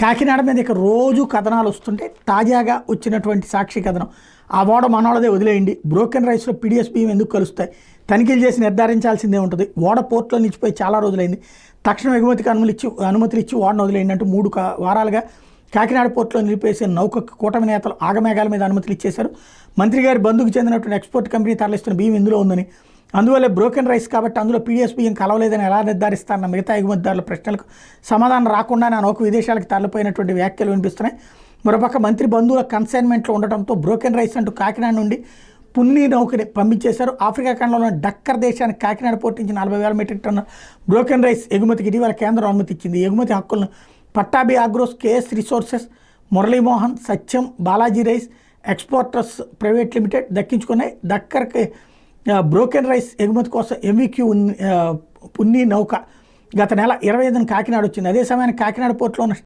కాకినాడ మీద ఇక రోజు కథనాలు వస్తుంటే తాజాగా వచ్చినటువంటి సాక్షి కథనం. ఆ ఓడ మనోడదే వదిలేయండి. బ్రోకెన్ రైస్లో పీడిఎస్ బియ్యం ఎందుకు కలుస్తాయి? తనిఖీలు చేసి నిర్ధారించాల్సిందే ఉంటుంది. ఓడ పోర్ట్లో నిలిచిపోయి చాలా రోజులైంది. తక్షణం ఎగుమతికి అనుమతి ఇచ్చి అనుమతులు ఇచ్చి ఓడను వదిలేయండి అంటూ మూడు వారాలుగా కాకినాడ పోర్టులో నిలిపేసిన నౌకకు కూటమి నేతలు ఆగమేఘాల మీద అనుమతులు ఇచ్చేశారు. మంత్రి గారి బంధుకు చెందినటువంటి ఎక్స్పోర్ట్ కంపెనీ తరలిస్తున్న బియ్యం ఇందులో ఉందని అందువల్ల బ్రోకెన్ రైస్ కాబట్టి అందులో పీడిఎస్ బియ్యం కలవలేదని ఎలా నిర్ధారిస్తారన్న మిగతా ఎగుమతిదారుల ప్రశ్నలకు సమాధానం రాకుండా నా నౌక విదేశాలకు తరలిపోయినటువంటి వ్యాఖ్యలు వినిపిస్తున్నాయి. మరోపక్క మంత్రి బంధువుల కన్సైన్మెంట్లో ఉండటంతో బ్రోకెన్ రైస్ అంటూ కాకినాడ నుండి పున్ని నౌకని పంపించేశారు. ఆఫ్రికా ఖండంలోని డక్కర్ దేశానికి కాకినాడ పోర్టు నుంచి నలభై వేల మెట్రిక్ టన్ను బ్రోకెన్ రైస్ ఎగుమతికి ఇటీవల కేంద్రం అనుమతి ఇచ్చింది ఎగుమతి హక్కులను Pattabhi Agros KS resources Muralimohan Satyam Balaji rice exporters private limited దక్కించుకున్నాయి. దక్కర్కి బ్రోకెన్ రైస్ ఎగుమతి కోసం ఎంవిక్యూ పున్ని నౌక. గత నెల ఇరవై ఐదున కాకినాడ వచ్చింది. అదే సమయానికి కాకినాడ పోర్టులో ఉన్న